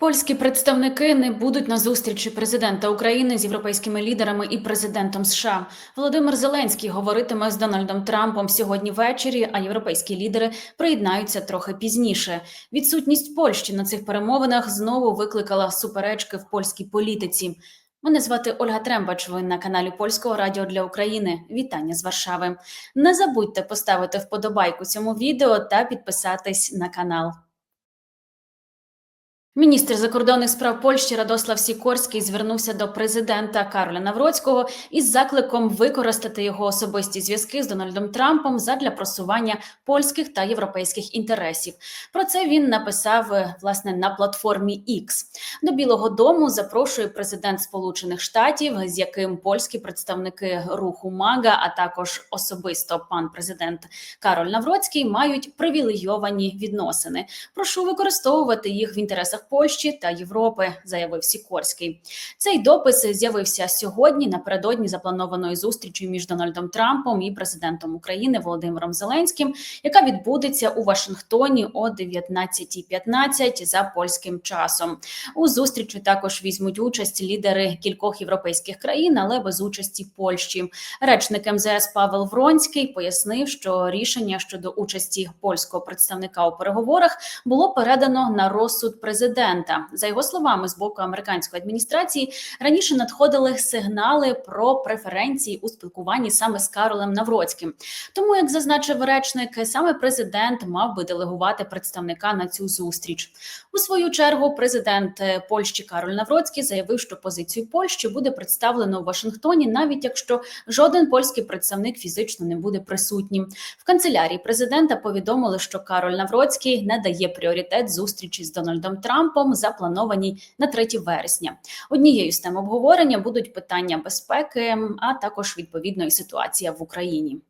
Польські представники не будуть на зустрічі президента України з європейськими лідерами і президентом США. Володимир Зеленський говоритиме з Дональдом Трампом сьогодні ввечері, а європейські лідери приєднаються трохи пізніше. Відсутність Польщі на цих перемовинах знову викликала суперечки в польській політиці. Мене звати Ольга Трембач. Ви на каналі Польського радіо для України. Вітання з Варшави. Не забудьте поставити вподобайку цьому відео та підписатись на канал. Міністр закордонних справ Польщі Радослав Сікорський звернувся до президента Кароля Навроцького із закликом використати його особисті зв'язки з Дональдом Трампом задля просування польських та європейських інтересів. Про це він написав е, власне на платформі X. До Білого Дому запрошує президент Сполучених Штатів, з яким польські представники руху МАГА, а також особисто пан президент Кароль Навроцький мають привілейовані відносини. Прошу використовувати їх в інтересах Польщі та Європи, заявив Сікорський. Цей допис з'явився сьогодні напередодні запланованої зустрічі між Дональдом Трампом і президентом України Володимиром Зеленським, яка відбудеться у Вашингтоні о 19.15 за польським часом. У зустрічі також візьмуть участь лідери кількох європейських країн, але без участі Польщі. Речник МЗС Павел Вронський пояснив, що рішення щодо участі польського представника у переговорах було передано на розсуд президента. За його словами, з боку американської адміністрації раніше надходили сигнали про преференції у спілкуванні саме з Каролем Навроцьким. Тому, як зазначив речник, саме президент мав би делегувати представника на цю зустріч. У свою чергу президент е, Польщі Кароль Навроцький заявив, що позицію Польщі буде представлено у Вашингтоні, навіть якщо жоден польський представник фізично не буде присутнім. В канцелярії президента повідомили, що Кароль Навроцький не дає пріоритет зустрічі з Дональдом Трампом, запланованій на 3 вересня. Однією з тем обговорення будуть питання безпеки, а також відповідної ситуація в Україні.